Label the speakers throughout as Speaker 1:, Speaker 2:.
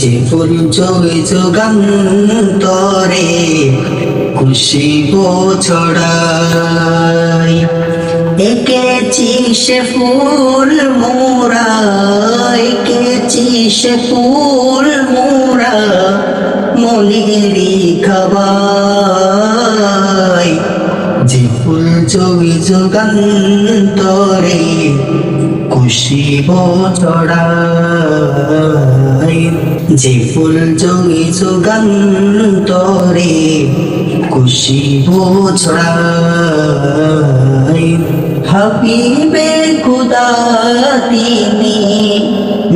Speaker 1: যে যোগে যোগান্তরে খুশি ছড়াই। এঁকেছি সে ফুল মোরা এঁকেছি সে ফুল মোরা মনেরই খাবাই। যে ফুল যোগে যোগান্তরে খুশি ছড়াই যে ফুল যোগে যোগান্তরে খুশি ছড়াই হাবিবে খুদা তিনি,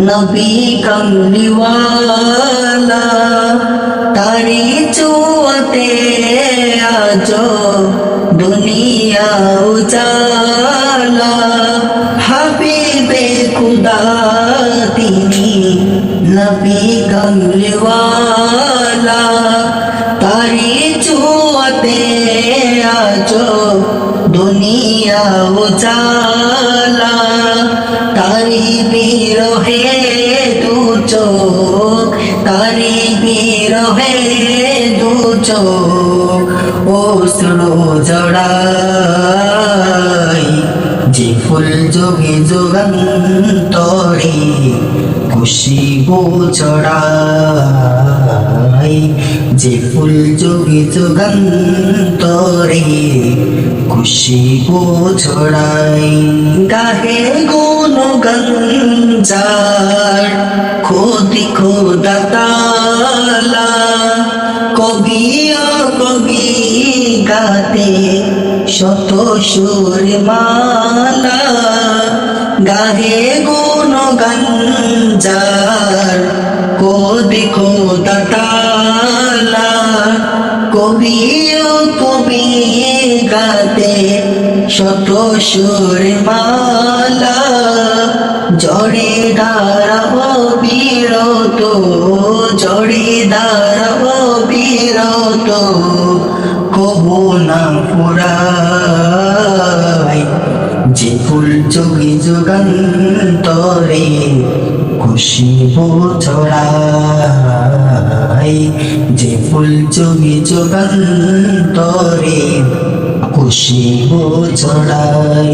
Speaker 1: নবী কমলিওয়ালা তারি চুয়াতে আজ দুনিয়া উজালা। তিনি নবী কমলিওয়ালা তারি চুয়াতে আজ দুনিয়া উজালা তারি বিরহে দু চোখ তারি বিরহে দু চোখ ও সুলো জড়াই যে ফুল যোগে যোগান্তরে খুশি চড়াই যে ফুল যোগে যোগান্তরে খুশি ছড়াই গাহে গুণ গঞ্জার খোদি খোদা তালা। কবি কবি গাতে শত সুর মালা গাহে গুণ গঞ্জার, কবি খোদা তালা কবি কবি গাতে শত সুর মালা, জড়ে দাঁড়াব বিরত জড়ে দাঁড়াব বিরত কবু না ফুরাই। যে ফুল যোগী যোগান্তরে খুশি ছড়াই। যে ফুল যোগী যোগান্তরে খুশি ছড়াই।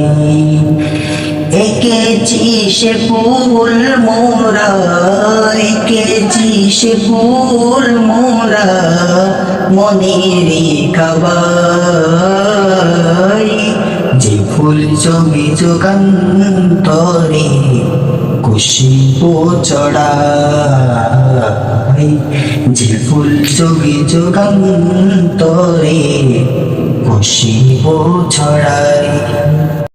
Speaker 1: এঁকেছি সে ফুল মোরা এঁকেছি সে ফুল মোরা মনের খাবাই ফুল জমি যোগান্তরে খুশি চড়াই যে ফুল জমি যোগান্তরে খুশি ছড়াই